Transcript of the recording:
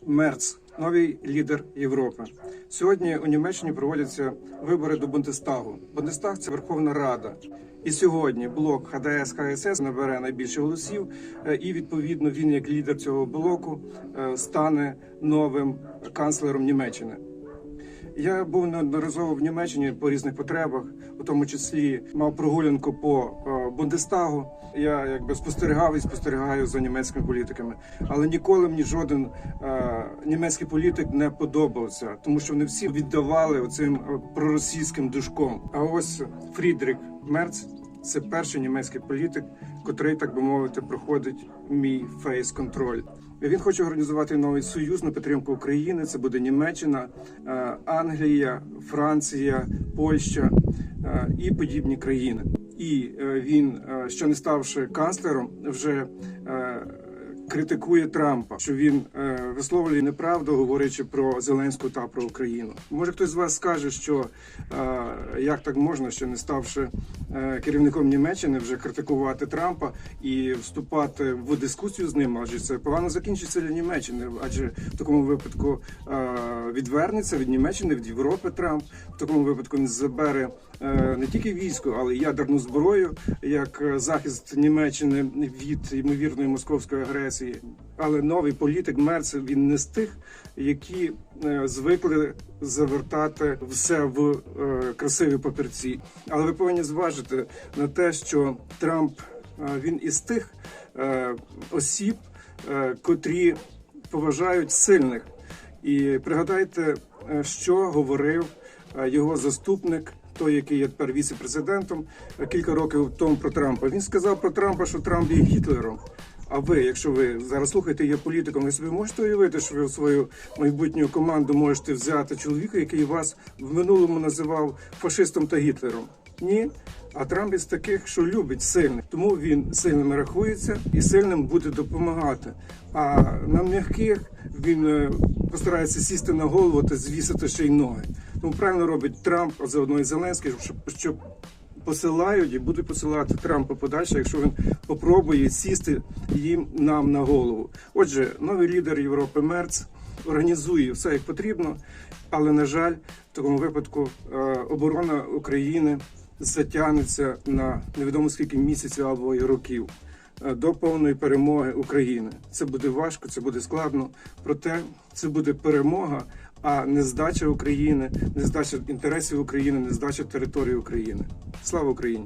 Мерц, новий лідер Європи. Сьогодні у Німеччині проводяться вибори до Бундестагу. Бундестаг це Верховна Рада. І сьогодні блок ХДС ХСС набере найбільше голосів, е, і відповідно він, як лідер цього блоку, е, стане новим канцлером Німеччини. Я був неодноразово в Німеччині по різних потребах, у тому числі мав прогулянку по е, Бундестагу. Я якби спостерігав і спостерігаю за німецькими політиками, але ніколи мені жоден е, німецький політик не подобався, тому що вони всі віддавали оцим е, проросійським душком. А ось Фрідрік Мерц це перший німецький політик, котрий, так би мовити, проходить мій фейс-контроль. Він хоче організувати новий союз на підтримку України. Це буде Німеччина, е, Англія, Франція, Польща е, і подібні країни. І е, він, що ще не ставши канцлером, вже е, критикує Трампа, що він е, висловлює неправду, говорячи про Зеленську та про Україну. Може, хтось з вас скаже, що е, як так можна, ще не ставши е, керівником Німеччини, вже критикувати Трампа і вступати в дискусію з ним, адже це погано закінчиться для Німеччини, адже в такому випадку е, відвернеться від Німеччини, від Європи Трамп. В такому випадку він забере е, не тільки військо, але й ядерну зброю як е, захист Німеччини від ймовірної московської агресії. Але новий політик Мерц він не з тих, які е, звикли завертати все в е, красиві папірці. Але ви повинні зважити на те, що Трамп е, він із тих осіб, котрі поважають сильних. І пригадайте, що говорив його заступник, той, який є тепер віце-президентом, кілька років тому про Трампа. Він сказав про Трампа, що Трамп є Гітлером. А ви, якщо ви зараз слухаєте, є політиком, ви собі можете уявити, що ви в свою майбутню команду можете взяти чоловіка, який вас в минулому називав фашистом та Гітлером? Ні. А Трамп із таких, що любить сильних, тому він сильним рахується і сильним буде допомагати. А на м'яких він е, постарається сісти на голову та звісити ще й ноги. Тому правильно робить Трамп, а заодно і Зеленський, щоб, щоб посилають і будуть посилати Трампа подальше, якщо він попробує сісти їм нам на голову. Отже, новий лідер Європи Мерц організує все як потрібно, але на жаль, в такому випадку е, оборона України затягнеться на невідомо скільки місяців або років. е, До повної перемоги України це буде важко, це буде складно. Проте це буде перемога, а не здача України, не здача інтересів України, не здача території України. Слава Україні!